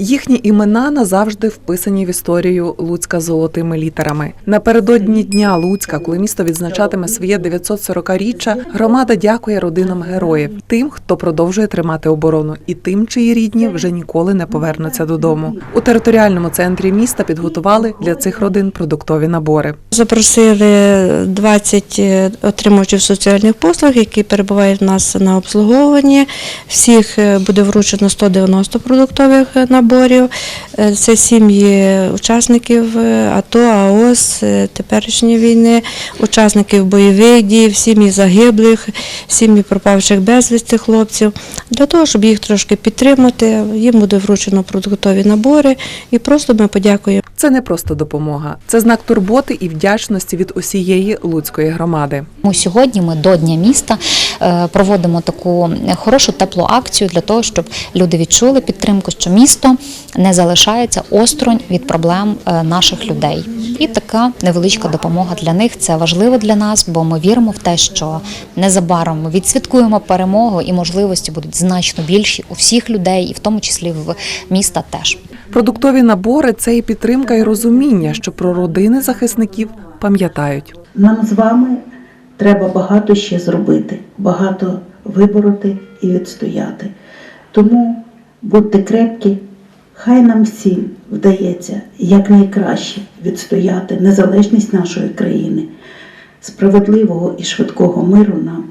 Їхні імена назавжди вписані в історію Луцька золотими літерами. Напередодні дня Луцька, коли місто відзначатиме своє 940-річчя, громада дякує родинам героїв, тим, хто продовжує тримати оборону, і тим, чиї рідні вже ніколи не повернуться додому. У територіальному центрі міста підготували для цих родин продуктові набори. Запросили 20 отримувачів соціальних послуг, які перебувають в нас на обслуговуванні. Всіх е, буде вручено 190 продуктових е, наборів. Е, Це сім'ї учасників е, АТО, АОС, е, теперішньої війни, учасників бойових дій, сім'ї загиблих, сім'ї пропавших безвісти хлопців. Для того, щоб їх трошки підтримати, їм буде вручено продуктові набори і просто ми подякуємо. Це не просто допомога, це знак турботи і вдячності від усієї луцької громади. Тому сьогодні ми до Дня міста проводимо таку хорошу теплу акцію для того, щоб люди відчули підтримку, що місто не залишається осторонь від проблем е, наших людей. І така невеличка допомога для них це важливо для нас, бо ми віримо в те, що незабаром ми відсвяткуємо перемогу і можливості будуть значно більші у всіх людей, і в тому числі в міста теж. Продуктові набори це і підтримка, і розуміння, що про родини захисників пам'ятають. Нам з вами треба багато ще зробити, багато вибороти і відстояти. Тому будьте крепкі, хай нам всім вдається якнайкраще відстояти незалежність нашої країни, справедливого і швидкого миру нам.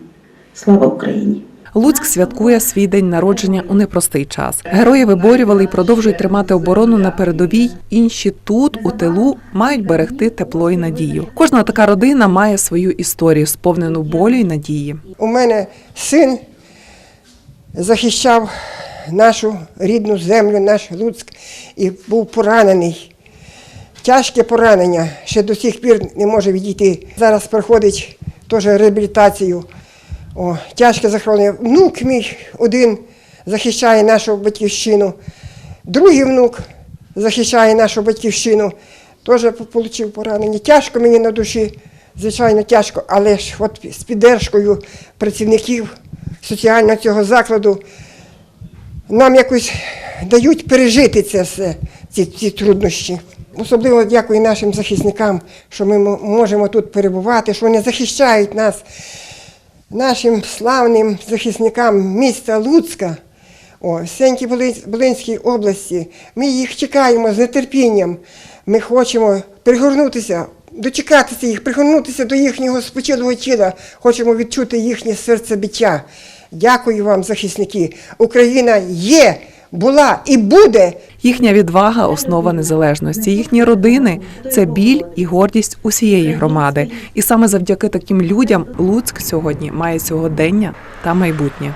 Слава Україні! Луцьк святкує свій день народження у непростий час. Герої виборювали і продовжують тримати оборону на передовій. Інші тут, у тилу, мають берегти тепло і надію. Кожна така родина має свою історію, сповнену болю і надії. У мене син захищав нашу рідну землю, наш Луцьк, і був поранений. Тяжке поранення, ще до сих пір не може відійти. Зараз проходить теж реабілітацію. О, тяжке захворювання. Внук мій один захищає нашу батьківщину, другий внук захищає нашу батьківщину, теж отримав поранення. Тяжко мені на душі, звичайно, тяжко, але ж от з піддержкою працівників соціального цього закладу нам якось дають пережити це все, ці, ці труднощі. Особливо дякую нашим захисникам, що ми можемо тут перебувати, що вони захищають нас, нашим славним захисникам міста Луцька, о, Сеньки Волинській області. Ми їх чекаємо з нетерпінням. Ми хочемо пригорнутися, дочекатися їх, пригорнутися до їхнього спочилого тіла. Хочемо відчути їхнє серцебиття. Дякую вам, захисники. Україна є, була і буде. Їхня відвага основа незалежності. Їхні родини це біль і гордість усієї громади. І саме завдяки таким людям Луцьк сьогодні має сьогодення та майбутнє.